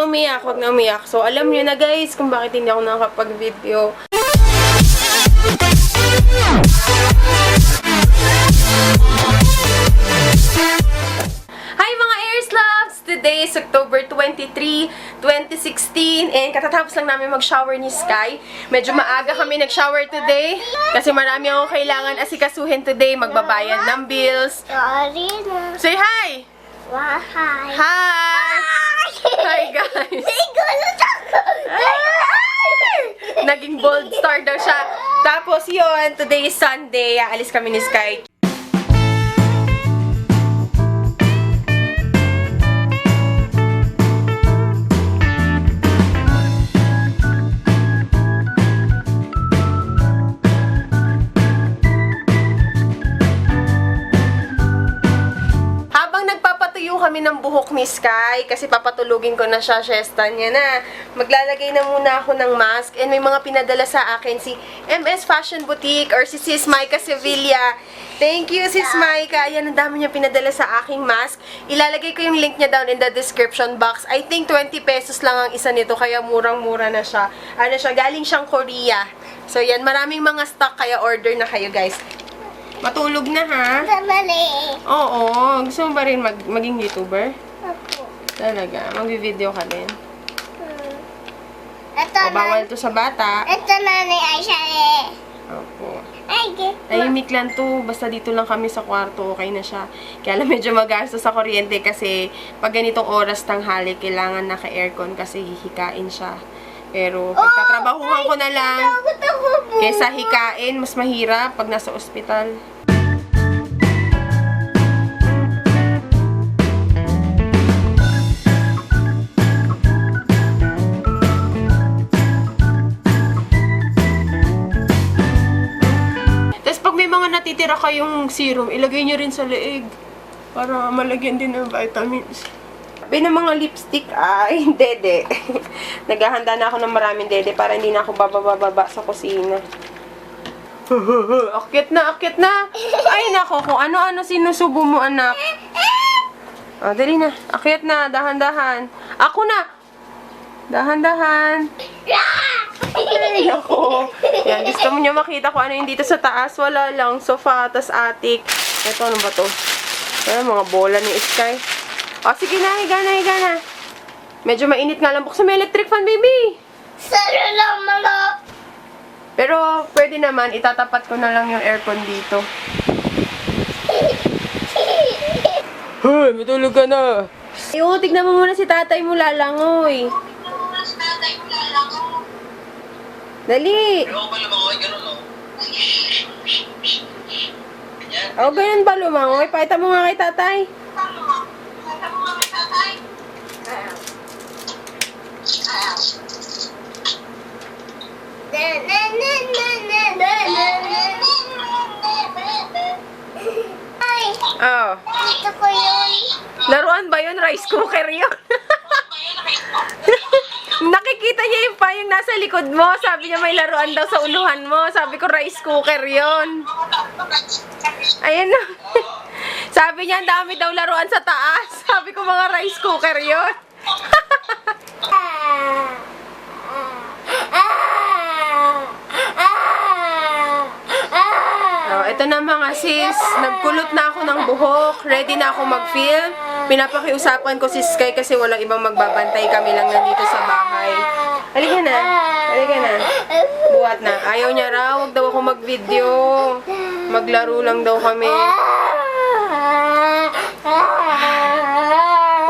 na umiyak, huwag na umiyak. So, alam nyo na guys kung bakit hindi ako nakakapag-video. Hi mga Airs Loves! Today is October 23, 2016 and katatapos lang namin mag-shower ni Sky. Medyo maaga kami nag-shower today kasi marami akong kailangan asikasuhin today. Magbabayad ng bills. Sorry na. Say hi! Bahay. Hi! Hi guys! Naging bold star daw siya. Tapos yun, today is Sunday. Aalis kami ni Sky. Sky, kasi papatulugin ko na siya, siesta niya na, maglalagay na muna ako ng mask. And may mga pinadala sa akin si MS Fashion Boutique or si Sis Maika Sevilla. Thank you, Sis Maika. Ayan, ang dami niya pinadala sa aking mask. Ilalagay ko yung link niya down in the description box. I think 20 pesos lang ang isa nito, kaya murang-mura na siya. Ano siya, galing siyang Korea. So yan, maraming mga stock, kaya order na kayo guys. Matulog na ha? Mali. Oo. Gusto mo ba rin mag maging YouTuber? Talaga. Magvi-video ka din. Hmm. Ito O, na. bawal to sa bata. Ito na ni Aisha eh. Opo. Ay. Tahimik lang to. Basta dito lang kami sa kwarto. Okay na siya. Kaya lang medyo magastos sa kuryente kasi pag ganitong oras tanghali, kailangan naka-aircon kasi hihikain siya. Pero pagtatrabahuhan ko na lang, kesa hikain, mas mahirap pag nasa ospital. Natitira kayong serum, ilagay nyo rin sa leeg. Para malagyan din ng vitamins. Sabi ng mga lipstick, ay, dede. Naghahanda na ako ng maraming dede para hindi na ako bababa sa kusina. akyat na, akyat na. Ay, nako, kung ano-ano sinusubo mo, anak. O, dali na. Akyat na, dahan-dahan. Ako na. Dahan-dahan. Ay, nako. Yan, gusto mo niya makita kung ano yung dito sa taas. Wala lang. Sofa, tas attic. Ito, ano ba to? Ano, mga bola ni Sky. O, sige na, higa na, higa na. Medyo mainit nga lang. Buksan mo electric fan, baby. Sana lang mga. Pero, pwede naman, itatapat ko na lang yung aircon dito. Hoy, matulog ka na. Ayo, tignan mo muna si tatay mo lalangoy. Dali. Pero ako lumangoy, ganun, no? Ganyan. O, ganun ba lumangoy? Pakita mo nga kay tatay. Na na na na na na na na. Ay, Oh. Laruan ba yun? Rice cooker yun? Nakikita niya yung pa yung nasa likod mo. Sabi niya may laruan daw sa unuhan mo. Sabi ko rice cooker yun. Ayan. Sabi niya ang dami daw laruan sa taas. Sabi ko mga rice cooker. Ah. Oh, ito na mga sis. Nagkulot na ako ng buhok. Ready na ako mag-film. Pinapakiusapan ko si Sky kasi walang ibang magbabantay. Kami lang nandito sa bahay. Halika na. Halika na. Buhat na. Ayaw niya raw. Huwag daw ako mag-video. Maglaro lang daw kami.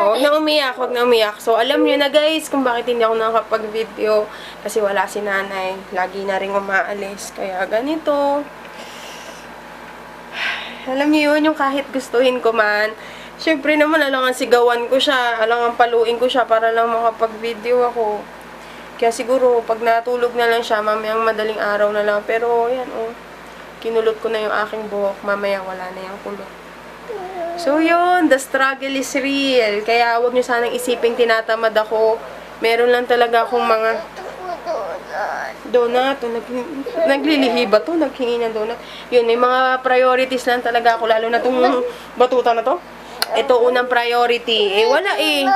Oh, huwag na umiyak. Huwag na umiyak. So, alam niyo na guys kung bakit hindi ako nakakapag-video. Kasi wala si nanay. Lagi na rin umaalis. Kaya ganito. Alam niyo yun, yung kahit gustuhin ko man, syempre naman, alangan sigawan ko siya, alangan paluin ko siya para lang makapag-video ako. Kaya siguro, pag natulog na lang siya, mamayang madaling araw na lang. Pero, yan, oh, kinulot ko na yung aking buhok, mamaya wala na yung kulot. So, yun, the struggle is real. Kaya, huwag niyo sanang isiping tinatamad ako. Meron lang talaga akong mga donut. Nag, naglilihi ba to? Naghingi ng donut. Yun, may mga priorities lang talaga ako. Lalo na itong batuta na to. Ito unang priority. Eh, wala eh.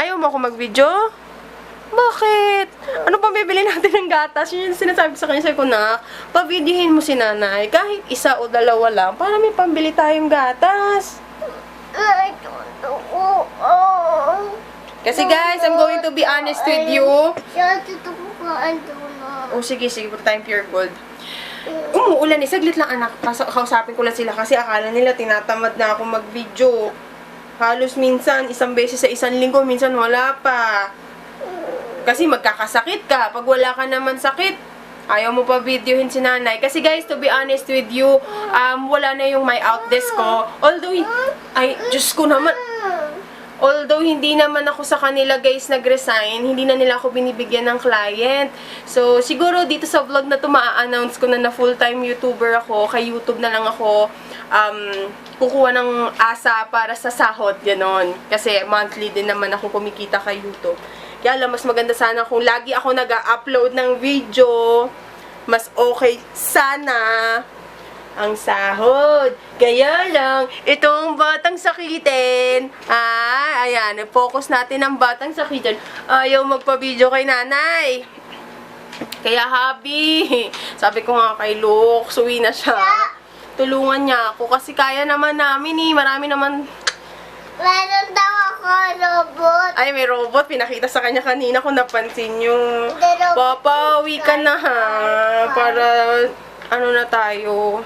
Ayaw mo ako mag-video? Bakit? Ano pa bibili natin ng gatas? Yun yung sinasabi sa kanya. Sabi ko na, pabidyohin mo si nanay. Kahit isa o dalawa lang, para may pambili tayong gatas. Kasi guys, I'm going to be honest with you. Oh, sige, sige. Puro tayong pure gold. Umuulan eh. Saglit lang anak. Kas- Kausapin ko lang sila kasi akala nila tinatamad na ako mag-video. Halos minsan, isang beses sa isang linggo, minsan wala pa. Kasi magkakasakit ka. Pag wala ka naman sakit, ayaw mo pa videohin si nanay. Kasi guys, to be honest with you, um, wala na yung my outdesk ko. Although, ay, Diyos ko naman, Although hindi naman ako sa kanila guys nag-resign, hindi na nila ako binibigyan ng client. So siguro dito sa vlog na to maa-announce ko na na full-time YouTuber ako, kay YouTube na lang ako um, kukuha ng asa para sa sahod, ganon. Kasi monthly din naman ako kumikita kay YouTube. Kaya alam, mas maganda sana kung lagi ako nag-upload ng video, mas okay sana ang sahod. Kaya lang, itong batang sakitin, ah, ayan, focus natin ang batang sakitin. Ayaw magpa-video kay nanay. Kaya habi, sabi ko nga kay Luke, suwi na siya. Tulungan niya ako kasi kaya naman namin eh. Marami naman Meron daw ako robot. Ay, may robot. Pinakita sa kanya kanina kung napansin nyo. Papa, uwi ka na ha. Para, ano na tayo,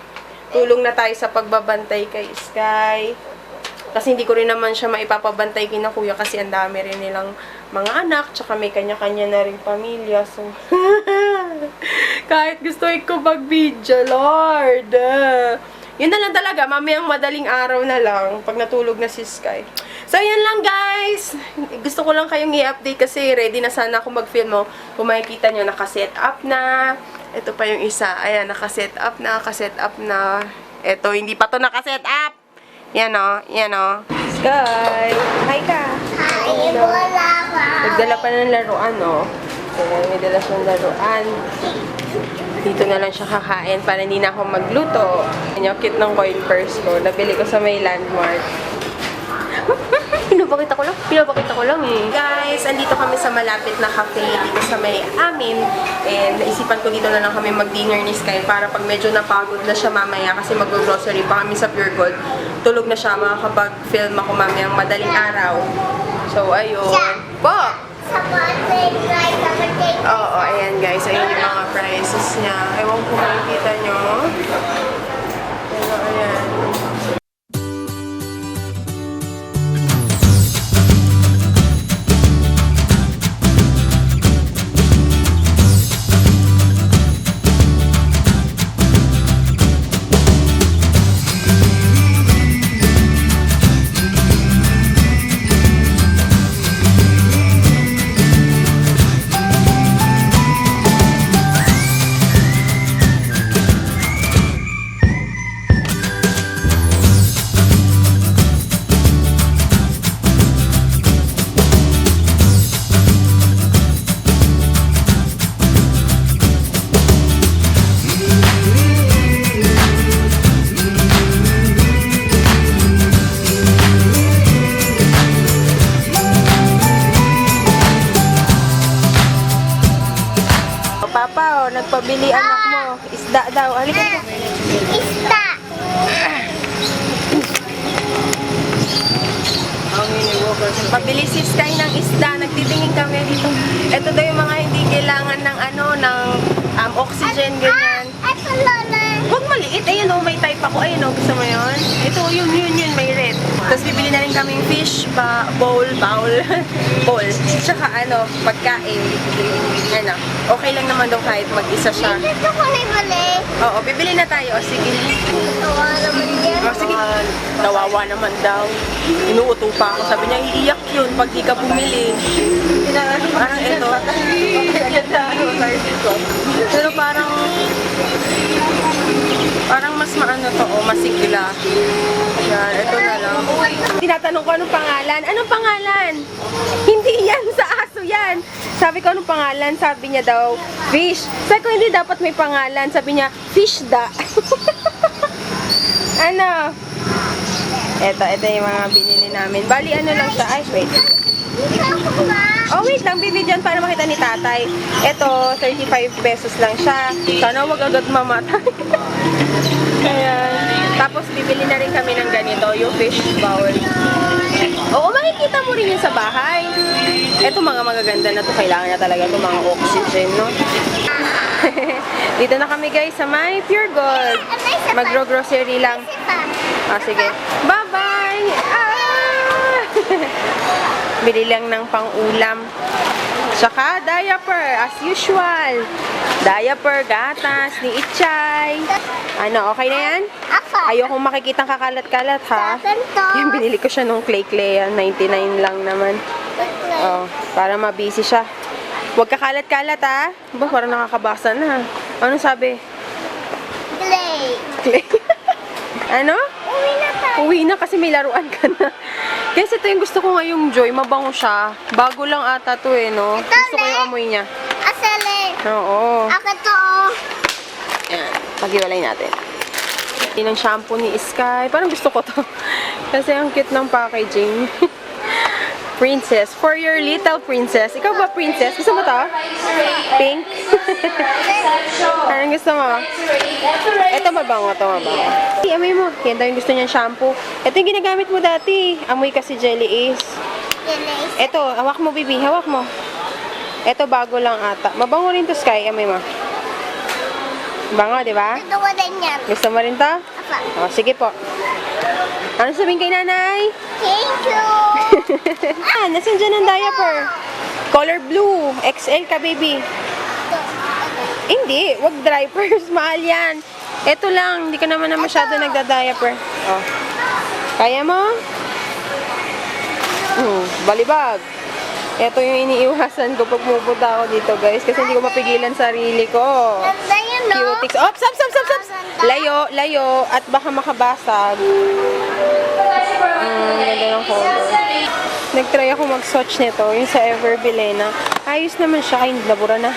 tulong na tayo sa pagbabantay kay Sky. Kasi hindi ko rin naman siya maipapabantay kina kuya kasi ang dami rin nilang mga anak, tsaka may kanya-kanya na rin pamilya. So, kahit gusto ko mag-video, Lord. Yun na lang talaga, mamayang madaling araw na lang pag natulog na si Sky. So, yun lang guys. Gusto ko lang kayong i-update kasi ready na sana ako mag-film mo. Kung makikita nyo, nakaset up na. Ito pa yung isa. Ayan, nakaset up na, nakaset up na. Ito, hindi pa to nakaset up. Yan o, yan o. Sky! Hi ka! Ay, wala pa. Nagdala pa ng laruan, no? Ayan, may dala siyang laruan. Dito na lang siya kakain para hindi na ako magluto. Ayan yung cute ng coin purse ko. Nabili ko sa may landmark. Pinapakita ko lang. Pinapakita ko lang eh. Guys, andito kami sa malapit na cafe dito sa may amin. And naisipan ko dito na lang kami mag-dinner ni Sky para pag medyo napagod na siya mamaya kasi mag-grocery pa kami sa Pure Gold. Tulog na siya makakapag-film ako mamayang madaling araw. So, ayun. Po! Sa birthday night, sa birthday Oo, ayan guys. Ayan yung mga prices niya. Ewan ko makikita nyo. Papa, oh, nagpabili anak mo. Isda daw. Halika na. Ista. Pabili si Sky ng isda. Nagtitingin kami dito. Ito daw yung mga hindi kailangan ng ano, ng um, oxygen, ganyan. Ay, palala. Huwag maliit. Ayun o, may type ako. Ayun o, gusto mo yun? Ito, yun, yun, yun, may red. Tapos bibili na rin kaming fish, ba, bowl, bowl, bowl. Tsaka ano, pagkain. Ano, okay lang naman daw kahit mag-isa siya. Dito ko na ibalik. Oo, bibili na tayo. O, sige. Tawa naman yan. O, sige. Nawawa naman daw. Inuuto pa ako. Sabi niya, iiyak yun pag di ka bumili. Parang ito. Pero parang Parang mas maano to, oh, masigla. Yan, ito na lang. Tinatanong ko anong pangalan. Anong pangalan? Hindi yan, sa aso yan. Sabi ko anong pangalan, sabi niya daw, fish. Sabi ko hindi dapat may pangalan, sabi niya, fish da. ano? Eto, ito yung mga binili namin. Bali, ano lang siya. Ay, wait. Oh, wait lang. Bibidyan para makita ni tatay. Ito, 35 pesos lang siya. Sana wag agad mamatay. Ayan. Tapos, bibili na rin kami ng ganito, yung fish bowl. Oo, makikita mo rin yun sa bahay. Ito, mga magaganda na to. Kailangan na talaga ito, mga oxygen, no? Dito na kami, guys, sa my Pure Gold. Magro-grocery lang. Ah, sige. Bye-bye! Ah! Bili lang ng pang-ulam. Tsaka diaper, as usual. Diaper, gatas, ni Itchay. Ano, okay na yan? Ayokong makikitang kakalat-kalat, ha? Yan, binili ko siya nung clay-clay. yan. 99 lang naman. Oh, para mabisi siya. Huwag kakalat-kalat, ha? Ba, parang nakakabasa na. Ano sabi? Clay. ano? Uwi na kasi may laruan ka na. Guys, ito yung gusto ko ngayong Joy. Mabango siya. Bago lang ata to eh, no? Gusto ko yung amoy niya. Oo. Ako to. oh. Ayan. Paghiwalay natin. Yan ang shampoo ni Sky. Parang gusto ko to. Kasi ang cute ng packaging. princess. For your little princess. Ikaw ba princess? Gusto mo to? Pink? Anong gusto mo? Ito mabango, ito mabango. Hey, amoy mo. Yan daw yung gusto niyang shampoo. Ito yung ginagamit mo dati. Amoy kasi Jelly. Lilis. Ito, hawak mo, bibi. Hawak mo. Ito, bago lang ata. Mabango rin to, Sky. Amoy mo. Bango, di ba? Yan. Gusto mo rin to? Apa. O, sige po. Ano sabihin kay nanay? Thank you. ah, nasan dyan ang diaper? Color blue. XL ka, baby. Hindi, wag diapers. Mahal yan. Ito lang, hindi ka naman na masyado nagda-diaper. Oh. Kaya mo? Hmm, balibag. Ito yung iniiwasan ko pag pupunta ako dito, guys. Kasi hindi ko mapigilan sarili ko. Ganda yun, no? Cutics. Ops, ops, ops, ops, ops. Layo, layo. At baka makabasag. Mm, ganda ng color. Nag-try ako mag-swatch nito. Yung sa Ever Bilena. Ayos naman siya. Ay, nabura na.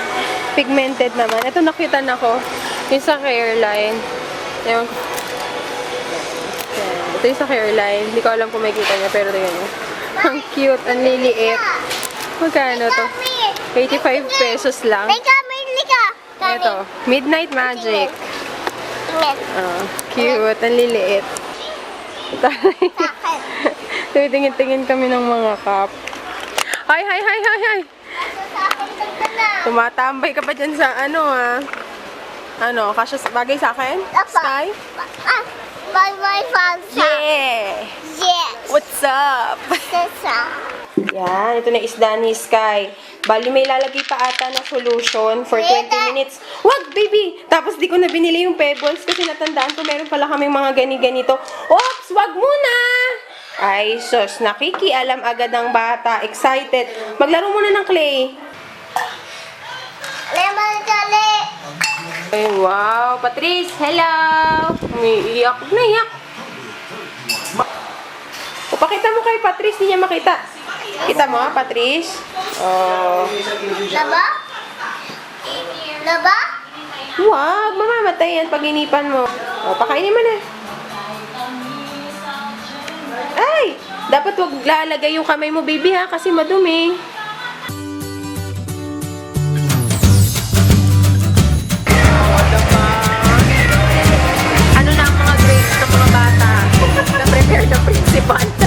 Pigmented naman. Ito nakitan ako. Yung sa hairline. Yung... Yan. Ito yung sa hairline. Hindi ko alam kung makikita niya. Pero tingnan niyo. Ang cute. Ang liliit. Magkano to? 85 pesos lang. May kamay, lika. Ito. Midnight Magic. Ah, cute. Ang liliit. Tumitingin-tingin kami ng mga cup. Ay, ay, ay, ay, ay! Sakit ka na. Tumatambay ka pa dyan sa ano, ah. Ano, kasya bagay sa akin? Sky? Ah, bye bye, Fansa. Yeah! Yes. What's up? Sasa. Yan, ito na isda ni Sky. Bali, may lalagay pa ata na solution for 20 minutes. Wag, baby! Tapos di ko na binili yung pebbles kasi natandaan ko meron pala kaming mga gani-ganito. Ops, wag muna! Ay, sus, nakikialam agad ang bata. Excited. Maglaro muna ng clay. Ay, wow. Patrice, hello! Umiiyak. Naiyak. Upakita mo kay Patrice, di niya makita. Kita mo, Patrice? Oh. Laba? Laba? Wag, mamamatay yan pag inipan mo. O, pakainin mo na. Ay! Dapat wag lalagay yung kamay mo, baby, ha? Kasi madumi. Principal.